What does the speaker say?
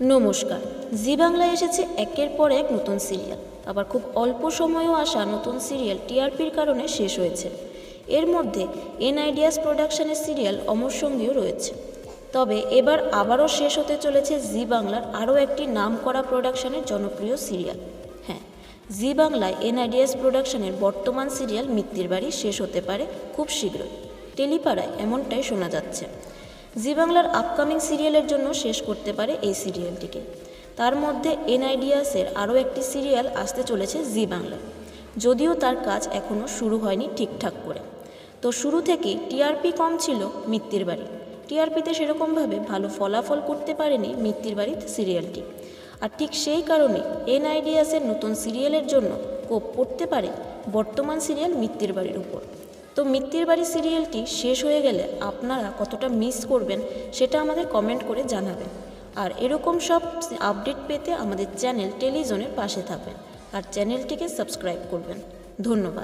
নমস্কার। জি বাংলায় এসেছে একের পর এক নতুন সিরিয়াল। আবার খুব অল্প সময়েও আসা নতুন সিরিয়াল টিআরপির কারণে শেষ হয়েছে। এর মধ্যে এন আইডিয়াস প্রোডাকশনের সিরিয়াল অমর সঙ্গীও রয়েছে। তবে এবার আবারও শেষ হতে চলেছে জি বাংলার আরও একটি নামকরা প্রোডাকশনের জনপ্রিয় সিরিয়াল। হ্যাঁ জি বাংলায় এন আইডিয়াস প্রোডাকশনের বর্তমান সিরিয়াল মিত্তির বাড়ি শেষ হতে পারে খুব শীঘ্রই। টেলিপাড়ায় এমনটাই শোনা যাচ্ছে। জি বাংলার আপকামিং সিরিয়ালের জন্য শেষ করতে পারে এই সিরিয়ালটিকে। তার মধ্যে এনআইডিয়াসের আরও একটি সিরিয়াল আসতে চলেছে জি বাংলায় যদিও তার কাজ এখনও শুরু হয়নি ঠিকঠাক করে। তো শুরু থেকেই টিআরপি কম ছিল মিত্তির বাড়ি। টিআরপিতে সেরকমভাবে ভালো ফলাফল করতে পারেনি মিত্তির বাড়ির সিরিয়ালটি। আর ঠিক সেই কারণে এনআইডিয়াসের নতুন সিরিয়ালের জন্য কোপ পড়তে পারে বর্তমান সিরিয়াল মিত্তির বাড়ির উপর। তো মিত্তির বাড়ি সিরিয়ালটি শেষ হয়ে গেলে আপনারা কতটা মিস করবেন সেটা আমাদের কমেন্ট করে জানাবেন। আর এরকম সব আপডেট পেতে আমাদের চ্যানেল টেলিজনের পাশে থাকবেন। আর চ্যানেলটিকে সাবস্ক্রাইব করবেন। ধন্যবাদ।